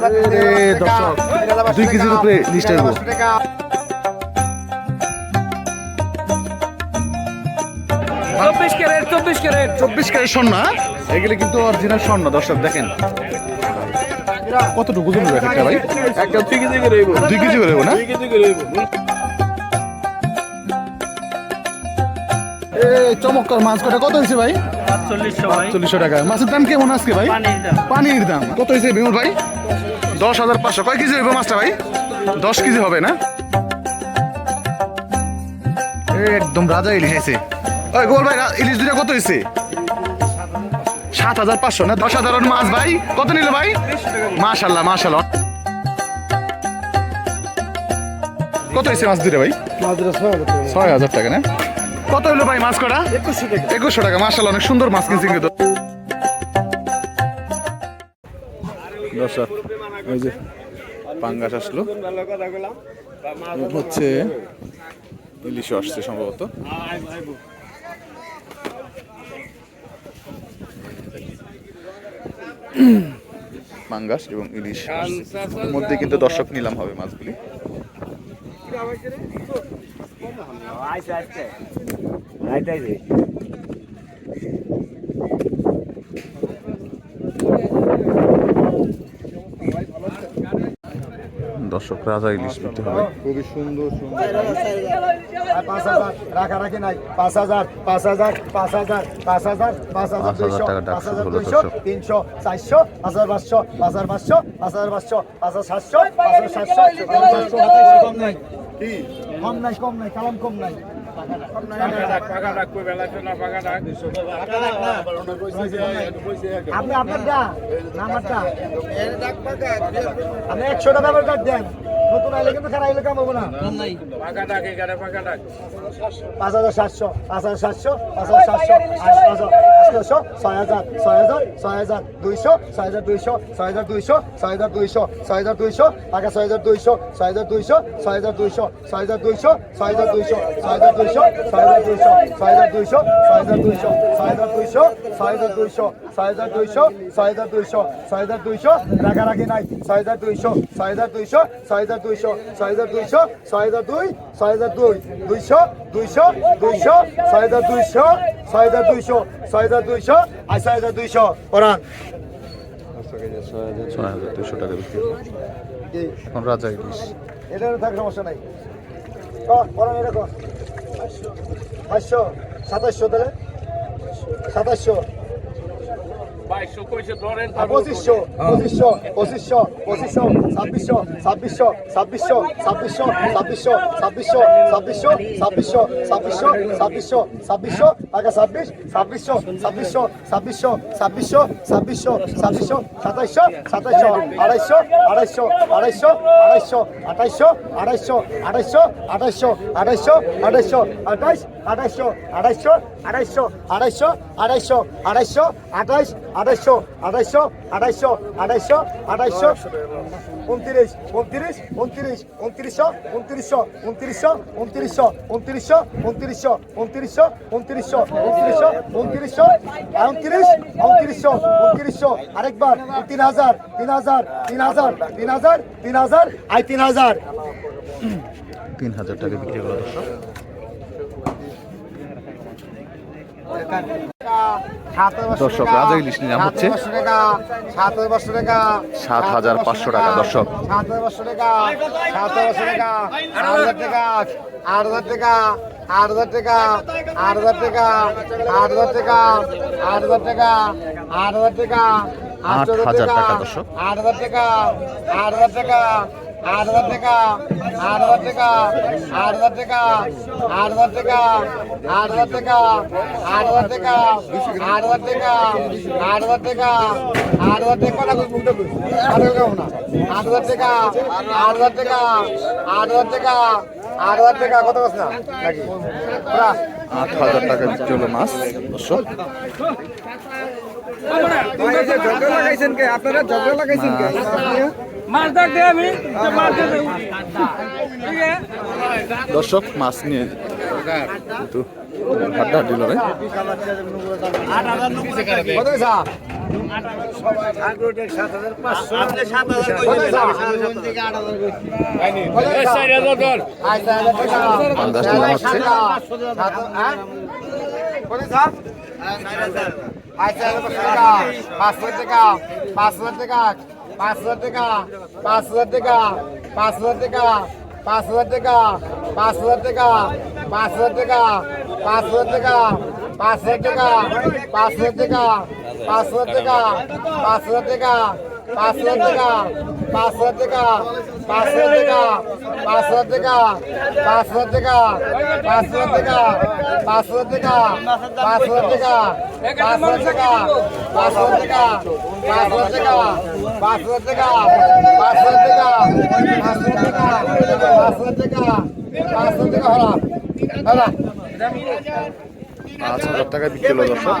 দর্শক দুই কেজির উপরে লিস্ট চব্বিশ ক্যারেট চব্বিশ ক্যারেট। চব্বিশ ক্যারেট স্বর্ণ হ্যাঁ? এগুলি কিন্তু অরিজিনাল স্বর্ণ দর্শক দেখেন। কতটুকু ওজন একটা ভাই? একটা দুই কেজি করে দুই কেজি করে না? দুই কেজি করে এ চমৎকার মাছ কটা কত হয়েছে ভাই? চল্লিশশো চল্লিশশো টাকা। মাছের দাম কেমন আজকে ভাই? পানির দাম। পানির দাম। কত হয়েছে বিমল ভাই? দশ হাজার পাঁচশো। কয় কেজি হইব মাছটা ভাই? দশ কেজি হবে না? একদম রাজা ইলিশ আছে ওই গোল ভাই ইলিশ দুটা কত হয়েছে সাত হাজার পাঁচশো না দশ হাজার মাছ ভাই? কত নিল ভাই? মাশাল্লাহ মাশাল্লাহ। কত হয়েছে মাছ দুটা ভাই? ছয় হাজার টাকা না? কত হলো ভাই মাছ কটা? একুশশো টাকা। মার্শাল অনেক সুন্দর মাছ কিনছি কিন্তু। ওই যে পাঙ্গাস আসলো। হচ্ছে ইলিশ আসছে সম্ভবত। পাঙ্গাস এবং ইলিশ মধ্যে কিন্তু দর্শক নিলাম হবে মাছগুলি। দর্শক রাজা ইলিশ বিক্রি হবে খুবই সুন্দর কম নাই কম নাই কালাম কম নাই আপনি আপনার ডাক নাম্বারটা আপনি একশো টাকা ডাক দেন। নতুন আইলে কিন্তু খারাপ আইলে কাম হব না পাঁচ হাজার সাতশো পাঁচ হাজার সাতশো পাঁচ হাজার সাতশো আটশো ছয় হাজার ছয় হাজার ছয় হাজার দুইশো ছয় হাজার দুইশো ছয় হাজার দুইশো ছয় হাজার দুইশো ছয় হাজার দুইশো টাকা ছয় হাজার দুইশো ছয় হাজার দুইশো ছয় হাজার দুইশো ছয় হাজার দুইশো ছয় হাজার দুইশো ছয় হাজার দুইশো ছয় হাজার দুইশো ছয় হাজার দুইশো ছয় হাজার দুইশো ছয় হাজার দুইশো ছয় হাজার দুইশো ছয় হাজার দুইশো ছয় হাজার দুইশো ছয় হাজার দুইশো রাগারাগি নাই ছয় হাজার দুইশো ছয় হাজার দুইশো ছয় হাজার দুইশো ছয় হাজার দুইশো ছয় হাজার দুই ছয় হাজার দুই দুইশো দুইশো দুইশো ছয় হাজার দুইশো ছয় হাজার দুইশো ছয় হাজার দুইশো আর ছয় হাজার দুইশো। পরান ছয় হাজার দুশো টাকা বিক্রি। এখন রাজা ইলিশ এটার থাক সমস্যা নাই। পরান এরকম পাঁচশো সাতাশশো তাহলে। সাতাশশো। বাইশশো কইছে ধরেন পঁচিশশো পঁচিশশো পঁচিশশো পঁচিশশো ছাব্বিশশো ছাব্বিশশো ছাব্বিশশো ছাব্বিশশো ছাব্বিশশো ছাব্বিশশো ছাব্বিশশো ছাব্বিশশো ছাব্বিশশো ছাব্বিশশো ছাব্বিশশো টাকা ছাব্বিশ ছাব্বিশশো ছাব্বিশশো ছাব্বিশশো ছাব্বিশশো ছাব্বিশশো ছাব্বিশশো সাতাইশশো সাতাইশশো আড়াইশো আড়াইশো আড়াইশো আড়াইশো আঠাইশো আড়াইশো আড়াইশো আড়াইশো আড়াইশো আড়াইশো আঠাইশ আড়াইশো আড়াইশো আড়াইশো আড়াইশো আড়াইশো আড়াইশো আঠাইশ আড়াইশো আড়াইশো আড়াইশো আড়াইশো আড়াইশো উনত্রিশ উনত্রিশ উনত্রিশ উনত্রিশশো উনত্রিশশো উনত্রিশশো উনত্রিশশো উনত্রিশশো উনত্রিশশো উনত্রিশশো উনত্রিশশো উনত্রিশশো উনত্রিশশো উনত্রিশ উনত্রিশশো উনত্রিশশো আরেকবার তিন হাজার তিন হাজার তিন হাজার তিন হাজার তিন হাজার আই তিন হাজার তিন হাজার টাকা বিক্রি হলো দর্শক দর্শক, রাজা ইলিশ নিলাম হচ্ছে সাত হাজার পাঁচশো টাকা দর্শক আট হাজার টাকা আট হাজার টাকা আট হাজার টাকা আট হাজার টাকা আট হাজার টাকা আট হাজার টাকা আট হাজার। আট হাজার টাকা আট হাজার টাকা আট হাজার টাকা আট হাজার টাকা আট হাজার টাকা আট হাজার টাকা আট হাজার টাকা আট হাজার টাকা আট হাজার টাকা আট হাজার টাকা আট হাজার টাকা না মুখটা আট হাজার টাকা না আট হাজার টাকা আট হাজার টাকা আট হাজার টাকা আট হাজার টাকা কত বস না নাকি আট হাজার টাকা বিক্রি হলো মাছ দর্শক মাছ ডাক দে আমি তো মাছ মাছ দর্শক মাছ নিয়ে কিন্তু হাড্ডাহাড্ডি লড়াই। আন্দাজ পাঁচ হাজার টাকা পাঁচ হাজার টাকা পাঁচশো টাকা পাঁচশো টাকা পাঁচশো টাকা পাঁচশো টাকা পাঁচশো টাকা পাঁচশো টাকা পাঁচশো টাকা পাঁচশো টাকা পাঁচশো টাকা পাঁচশো টাকা পাঁচশো টাকা পাঁচশো টাকা পাঁচশো টাকা পাঁচশো টাকা পাঁচশো টাকা পাঁচশো টাকা পাঁচশো টাকা পাঁচশো টাকা পাঁচশো টাকা পাঁচশো টাকা পাঁচশো টাকা পাঁচশো টাকা পাঁচশো টাকা পাঁচশো টাকা পাঁচশো টাকা পাঁচশো টাকা পাঁচশো টাকা হলা হলা পাঁচ হাজার টাকা বিক্রি হলো দর্শক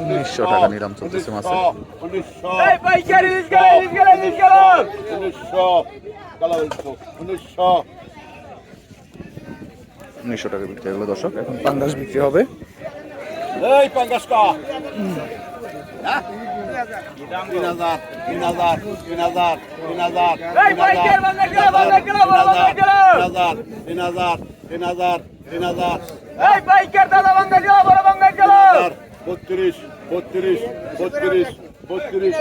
উনিশশো টাকা নিলাম চলতেছে মাছে। উনিশশো টাকা বিক্রি হয়ে গেলো দর্শক এখন পাঙ্গাস বিক্রি হবে। এই পঞ্চাশ কা? তিন হাজার তিন হাজার তিন হাজার তিন হাজার বাংলা গেল বাংলা গেল তিন হাজার তিন হাজার তিন হাজার এই বাইকের দাদা বাঙ্গাল যাও বড় বাঙ্গাল যাও 32 32 32 32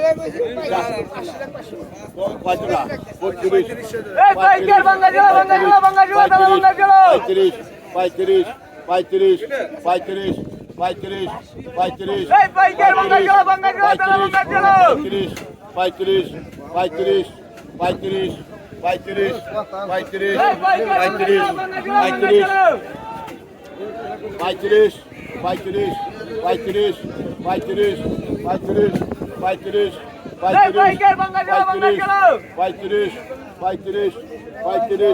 এই বাইকের বাঙ্গাল যাও বাঙ্গাল যাও বাঙ্গাল যাও দাদা বাঙ্গাল যাও 35 35 35 35 35 35 এই বাইকের বাঙ্গাল যাও বাঙ্গাল যাও দাদা বাঙ্গাল যাও 35 35 35 35 35 35 35 35 Baykürüş, baykürüş, baykürüş, baykürüş, baykürüş, baykürüş, baykürüş, baykürüş, baykürüş, baykürüş,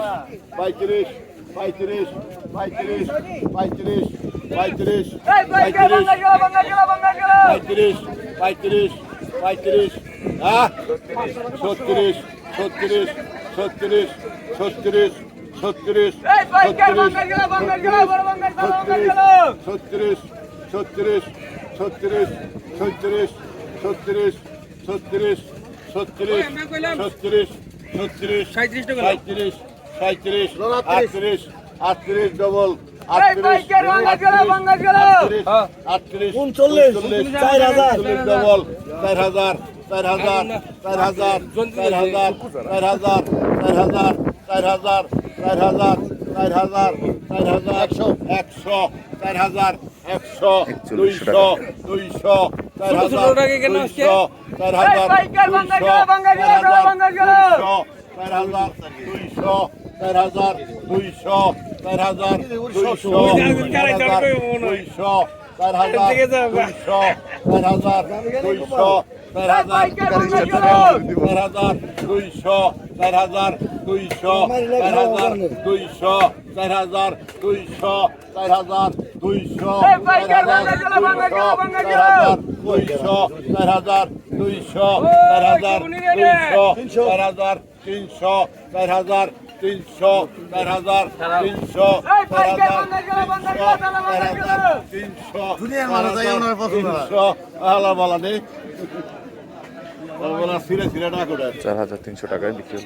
baykürüş, baykürüş, baykürüş, baykürüş, baykürüş, baykürüş, baykürüş, baykürüş, ha? Çok giriş, çok giriş, çok giriş, çok giriş, হ্যাঁ ছত্রিশ ছত্রিশ ছত্রিশ ছত্রিশ ছত্রিশ ছত্রিশ ছত্রিশ ছত্রিশ ছত্রিশ ছত্রিশ ছত্রিশ সাঁত্রিশ সাঁত্রিশ আটত্রিশ। আটত্রিশ ডবল বাংলা উনচল্লিশ চার হাজার। ডবল চার হাজার চার হাজার চার হাজার চার হাজার চার হাজার চার হাজার চার হাজার চার হাজার চার হাজার চার হাজার একশো একশো চার হাজার একশো দুইশো দুইশো চার হাজার দুইশো চার হাজার গেল চার হাজার দুইশো চার হাজার দুইশো চার হাজার দুইশো চার হাজার দুইশো চার হাজার দুইশো চার হাজার দুইশো চার হাজার চার হাজার দুইশো চার হাজার দুইশো চার হাজার দুইশো চার হাজার দুইশো চার হাজার দুইশো বাংলা গেল। দুইশো চার হাজার দুইশো চার হাজার দুইশো চার হাজার তিনশো চার হাজার তিনশো চার হাজার তিনশো চার হাজার তিনশো চার হাজার হাজার তিনশো টাকায় বিক্রি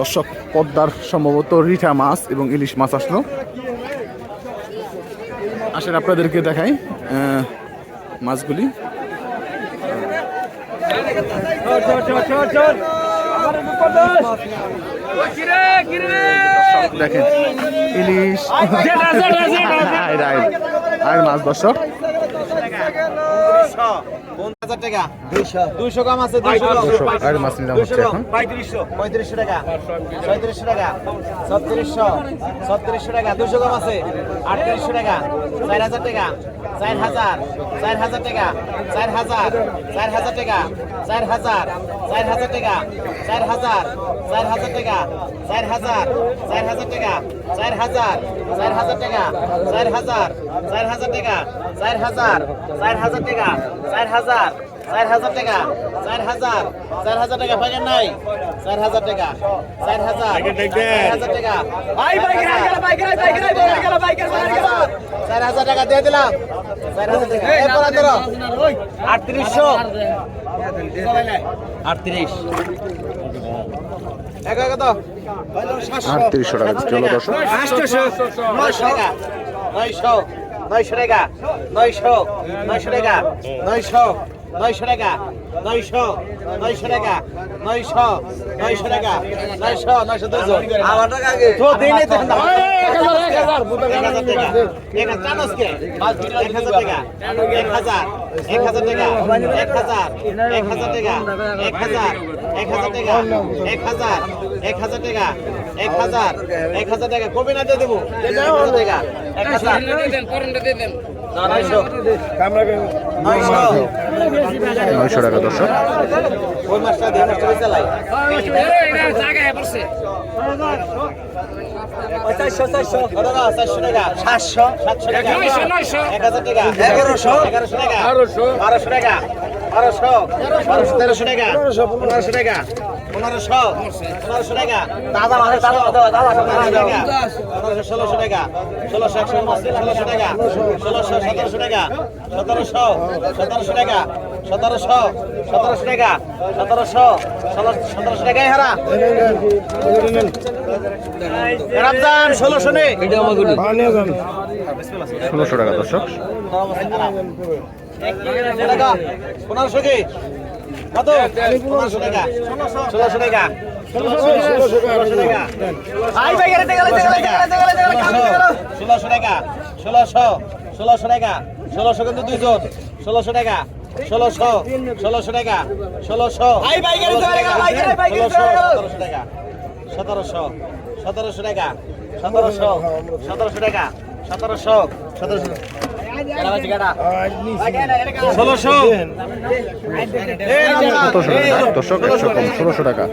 দর্শক পদ্মার সম্ভবত রিঠা মাছ এবং ইলিশ মাছ আসলো। আসেন আপনাদেরকে দেখাই মাছগুলি। দেখেন ইলিশ। আর মাছ দর্শক। দুইশো। গ্রাম আছে আর হচ্ছে এখন? পঁয়ত্রিশশো। টাকা। ছয়ত্রিশশো টাকা। ছত্রিশশো ছত্রিশশো টাকা। দুশো গ্রাম আছে। আটত্রিশশো টাকা। চার হাজার টাকা। চার হাজার চার হাজার টাকা। চার হাজার চার হাজার টাকা। চার হাজার চার হাজার টাকা। চার হাজার চার হাজার টাকা। চার হাজার চার হাজার টাকা। চার হাজার চার হাজার টাকা। চার হাজার চার হাজার টাকা। চার হাজার চার হাজার টাকা। চার হাজার চার হাজার টাকা। চার হাজার। চার হাজার টাকা পাইলেন নাই। চার হাজার টাকা। চার হাজার। চার হাজার টাকা। চার হাজার। টাকা দিয়ে দিলাম। চার হাজার টাকা। এরপর ধরো। আটত্রিশশো। আটত্রিশ। এক কত আটত্রিশশো টাকা চলো দর্শক। নয়শো টাকা। নয়শো নয়শো টাকা। নয়শো নয়শো টাকা। নয়শো। নয়শো টাকা নয়শো নয়শো টাকা নয়শো নয়শো টাকা নয়শো নয়শো দুশো। তো দিই নাই এক হাজার টাকা। এক হাজার টাকা। এক হাজার এক হাজার টাকা। এক হাজার এক হাজার টাকা। এক হাজার এক হাজার টাকা। এক হাজার এক হাজার টাকা। এক হাজার এক হাজার টাকা। কবে না দিয়ে দেবো? এক হাজার নয়শো। টাকা দর্শক। ওই মাসটা দিয়ে মাসটা বেঁচে লাই চারশো চারশো। চারশো টাকা। সাতশো সাতশো টাকা। এক হাজার টাকা। এগারোশো। এগারোশো টাকা। বারোশো। টাকা। বারোশো। বারোশো তেরোশো টাকা। পনেরোশো টাকা। পনেরোশো। পনেরোশো টাকা। দাদা মানে দাদা দাদা পনেরোশো ষোলোশো টাকা। ষোলোশো একশো ষোলোশো টাকা। ষোলোশো সতেরোশো টাকা। সতেরোশো সতেরোশো টাকা। সতেরোশো সতেরোশো টাকা। সতেরোশো সতেরোশো টাকাই হারা। রমজান ষোলোশো নেই ষোলোশো টাকা দর্শক। পনেরোশো কি? কত ষোলোশো টাকা। ষোলোশো টাকা। ষোলোশো টাকা। ষোলোশো ষোলোশো টাকা ষোলোশো কিন্তু দুইজন ষোলোশো টাকা ষোলোশো ষোলোশো টাকা ষোলোশো সতেরোশো টাকা সতেরোশো সতেরোশো টাকা সতেরোশো সতেরোশো টাকা সতেরোশো সতেরোশো ষোলোশো। দর্শক একশো কম ষোলোশো টাকা?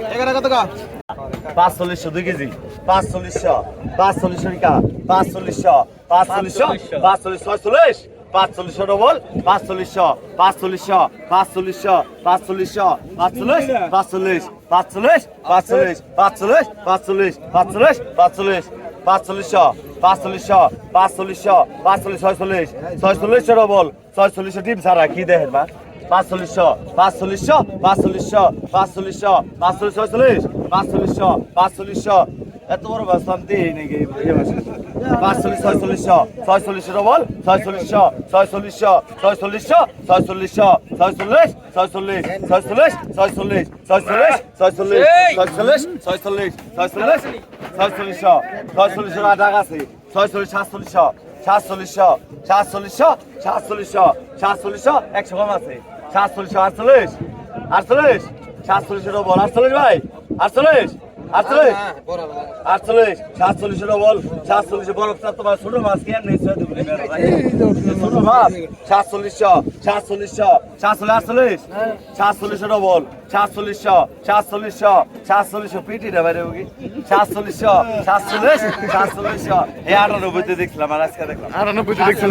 পাঁচ চল্লিশশো দুই কেজি। পাঁচ চল্লিশশো পাঁচ চল্লিশশো টাকা। পাঁচ চল্লিশশো পাঁচ চল্লিশশো পাঁচ চল্লিশ ছয়চল্লিশ। পাঁচ চল্লিশশো ডবল পাঁচ চল্লিশশো পাঁচ চল্লিশশো পাঁচ চল্লিশশো পাঁচ চল্লিশশো পাঁচ চল্লিশ পাঁচ চল্লিশ পাঁচ চল্লিশ পাঁচ চল্লিশ পাঁচ চল্লিশ পাঁচ চল্লিশ পাঁচ চল্লিশ পাঁচ চল্লিশ পাঁচ চল্লিশশো পাঁচ চল্লিশশো পাঁচ পাঁচচল্লিশ পাঁচ চল্লিশ ছয়চল্লিশ, ছয়চল্লিশশো ডবল ছয়চল্লিশশো ডিম ছাড়া কি দেখেন মা পাঁচচল্লিশশো পাঁচচল্লিশশো পাঁচচল্লিশশো পাঁচচল্লিশশো, পাঁচচল্লিশ, ছয়চল্লিশ, পাঁচচল্লিশশো পাঁচচল্লিশশো এত বড় বাসলাম দিই নাকি। পাঁচচল্লিশ ছয়চল্লিশশো ছয়চল্লিশশো ডবল ছয়চল্লিশশো ছয়চল্লিশশো ছয়চল্লিশশো ছয়চল্লিশশো ছয়চল্লিশ ছয়চল্লিশ ছয়চল্লিশ ছয়চল্লিশ ছয়চল্লিশ ছয়চল্লিশ ছয়চল্লিশ ছয়চল্লিশ ছয়চল্লিশ ছয়চল্লিশশো ছয়চল্লিশশো টাকা আছে ছয়চল্লিশ সাতচল্লিশশো সাতচল্লিশশো সাতচল্লিশশো সাতচল্লিশশো সাতচল্লিশশো একশো কম আছে। সাতচল্লিশশো আটচল্লিশ আটচল্লিশ সাতচল্লিশশো ডবল আটচল্লিশ ভাই আটচল্লিশ। আটচল্লিশ? আটচল্লিশ সাতচল্লিশশো ডবল সাতচল্লিশশো বরফ চার তোমার ছোট মাছ কেন নেই ছোট মাছ সাতচল্লিশশো সাতচল্লিশশো সাতচল্লিশ আটচল্লিশ সাতচল্লিশশো ডবল সাতচল্লিশশো সাতচল্লিশশো সাতচল্লিশশো পিটি না বাইরে কি সাতচল্লিশশো সাতচল্লিশ সাতচল্লিশশো। এই আটানব্বইতে দেখছিলাম আর আজকে দেখলাম। আটানব্বইতে হয়েছে।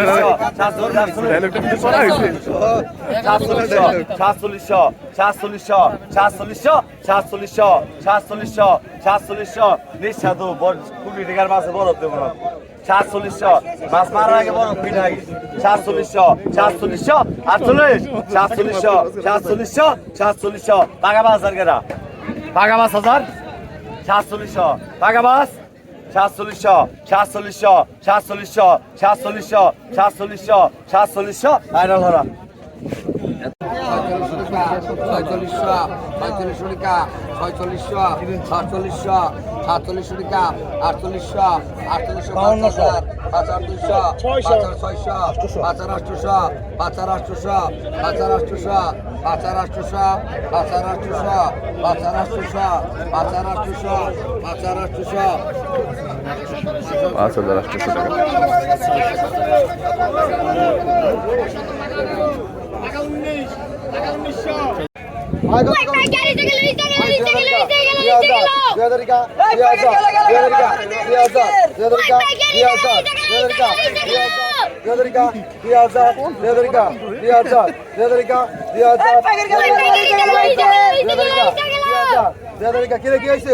সাতচল্লিশশো সাতচল্লিশশো সাতচল্লিশশো সাতচল্লিশশো সাতচল্লিশশো সাতচল্লিশশো সাতচল্লিশশো। নিঃস্বাদু কুড়ি টাকার মাছে বরফ দেবো না সাতচল্লিশশো। মাছ মারার আগে বরফ পিঠা আগে সাতচল্লিশশো সাতচল্লিশশো, আটচল্লিশ, সাতচল্লিশশো সাতচল্লিশশো সাতচল্লিশশো। পাকা মাছ আর কেনা পাকা মাছ হাজার? সাতচল্লিশশো। পাকা মাছ সাতচল্লিশশো সাতচল্লিশশো সাতচল্লিশশো সাতচল্লিশশো সাতচল্লিশশো সাতচল্লিশশো। আইনা ধরা। ছয়চল্লিশশো ছয়চল্লিশশো টাকা। ছয়চল্লিশশো সাতচল্লিশশো সাতচল্লিশশো টাকা আটচল্লিশশো আটচল্লিশশো পাঁচ হাজার পাঁচ হাজার দুইশো পাঁচ হাজার ছয়শো। পাঁচ হাজার আটশোশো। পাঁচ হাজার আটশোশো পাঁচ হাজার আটশোশো পাঁচ হাজার আটশোশো পাঁচ হাজার আটশোশো পাঁচ হাজার আটশোশো পাঁচ হাজার আটশোশো পাঁচ হাজার আটশোশো পাঁচ হাজার আটশোশো টাকা কিরে। কি হয়েছে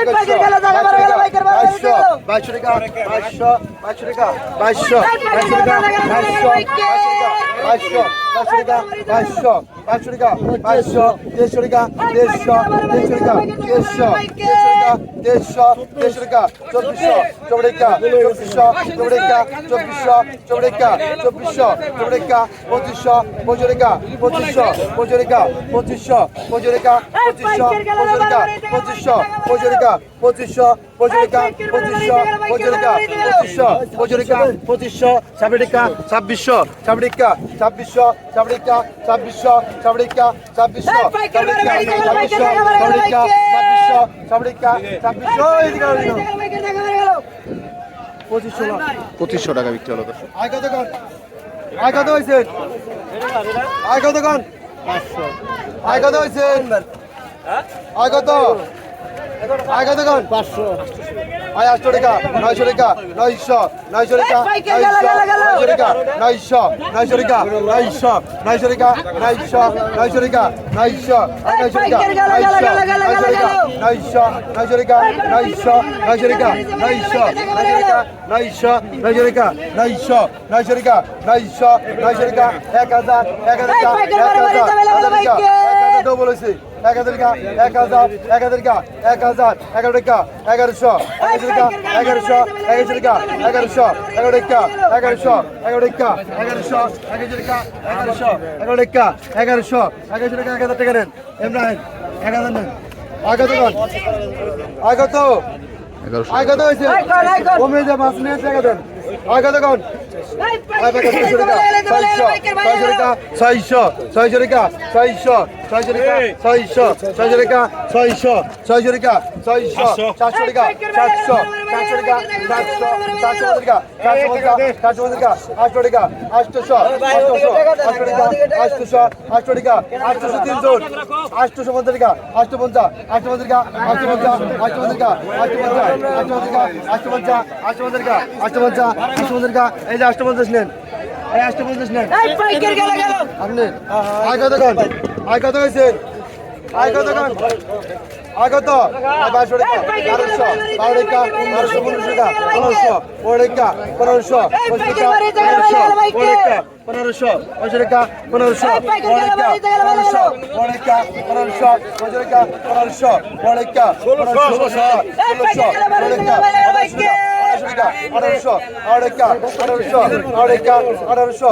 একুশ টাকা? বাইশশো টাকা, বাইশশো বাইশশো টাকা, বাইশশো বাইশশো টাকা, বাইশশো বাইশশো বাইশশো টাকা, বাইশশো বাইশশো টাকা, বাইশশো, দেড়শো টাকা, দেড়শো দেড়শো টাকা, দেড়শো দেড়শো দেড়শো টাকা, চব্বিশশো চৌড়েকা চব্বিশশো চৌড়েকা চব্বিশশো চৌড়েকা চব্বিশশো চৌড়েকা পঁচিশশো পঁচরেকা পঁচিশশো পঁচরেকা পঁচিশশো পঁচরেকা পঁচিশশো পঁচরেকা পঁচিশশো পঁচরেকা পঁচিশশো পঁচরেকা পঁচিশশো পঁচিশশো ছাব্বিশশো ছাব্বিশশো ছাব্বিশশো ছাব্বিশশো ছাব্বিশশো ছাব্বিশশো ছাব্বিশশো টাকা বিক্রি হলো দর্শক। আয় কত কন আয় কত হয়েছে আয় কত কন আয় কত হয়েছে আয় কত? আয় কত কন পাঁচশো আয় আটশো টাকা নয়শো টাকা নয়শো নয়শো টাকা নয়শো নয়শো টাকা নয়শো নয়শো টাকা নয়শো নয়শো টাকা নয়শো নয়শো টাকা নয়শো নয়শো টাকা নয়শো নয়শো টাকা নয়শো নয়শো টাকা নয়শো নয়শো টাকা নয়শো নয়শো টাকা এক হাজার এক হাজার এক হাজার এক হাজার ডবল হয়েছে এক হাজার টাকা এক হাজার এক হাজার টাকা এক হাজার এগারো টাকা এগারোশো এগারোশো এগারোশো টাকা এগারোশো এগারো টাকা এগারোশো এগারো টাকা এগারোশো এগারোশো টাকা এগারোশো এগারো টাকা এগারোশো এগারোশো টাকা এক হাজার টাকা নেন এমরান এক হাজার নেন আগত আগত আগত হয়েছে কমে যা মাছ নিয়ে টাকা আর কত কোন ছয়শো ছয়শো রেখা ছয়শো ছয়শো রেখা ছয়শো ছয়শো রেখা ছয়শো ছয়শো রেখা ছয়শো সাতশো রেখা সাতশো চারশো টাকা চারশো টাকা চারশো টাকা চারশো টাকা আটশো টাকা আটশোশো আটশোশো আটশো টাকা আটশোশো আটশো টাকা আটশোশো তিনশো আটশোশো পঞ্চাশ টাকা আটশো পঞ্চাশ আটশো পঞ্চাশ টাকা আটশো পঞ্চাশ আটশো পঞ্চাশ আটশো পঞ্চাশ আটশো পঞ্চাশ আটশো পঞ্চাশ আটশো পঞ্চাশ টাকা আটশো পঞ্চাশ আটশো পঞ্চাশ টাকা এই যে আটশো পঞ্চাশ নেন এই আটশো পঞ্চাশ নেন আপনি আয় কত আয় কত হয়েছে আয় কত আয় বারোশো টাকা বারোশো বারো টাকা বারোশো পনেরোশো টাকা পনেরোশো পনেরো টাকা পনেরোশো পঁচিশ টাকা পনেরোশো পনেরোশো পনেরোশো পনেরোশো পনেরো টাকা পনেরোশো পনেরো টাকা পনেরোশো পনেরো টাকা পনেরোশো পনেরো টাকা পনেরোশো ষোলোশো আড়াইশো আড়াইশো আড়াইশো আড়াইশো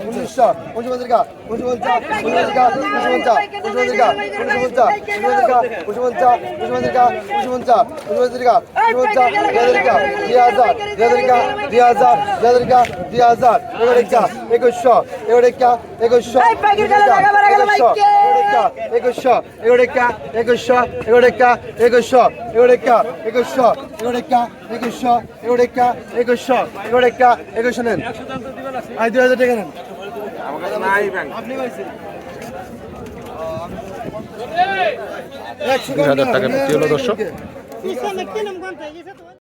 উনিশশো দুই হাজার দুই হাজার দুই হাজার একুশশো একুশশো এগোরেকা একুশশো এগোরেকা একুশশো এগোরেকা একুশশো এগোরেকা একুশশো এগোরেকা একুশশো এগোরেকা একুশশো নেন আই দু হাজার টাকা নেন আপনি পাইছেন দুই হাজার টাকা বিক্রি হলো দর্শক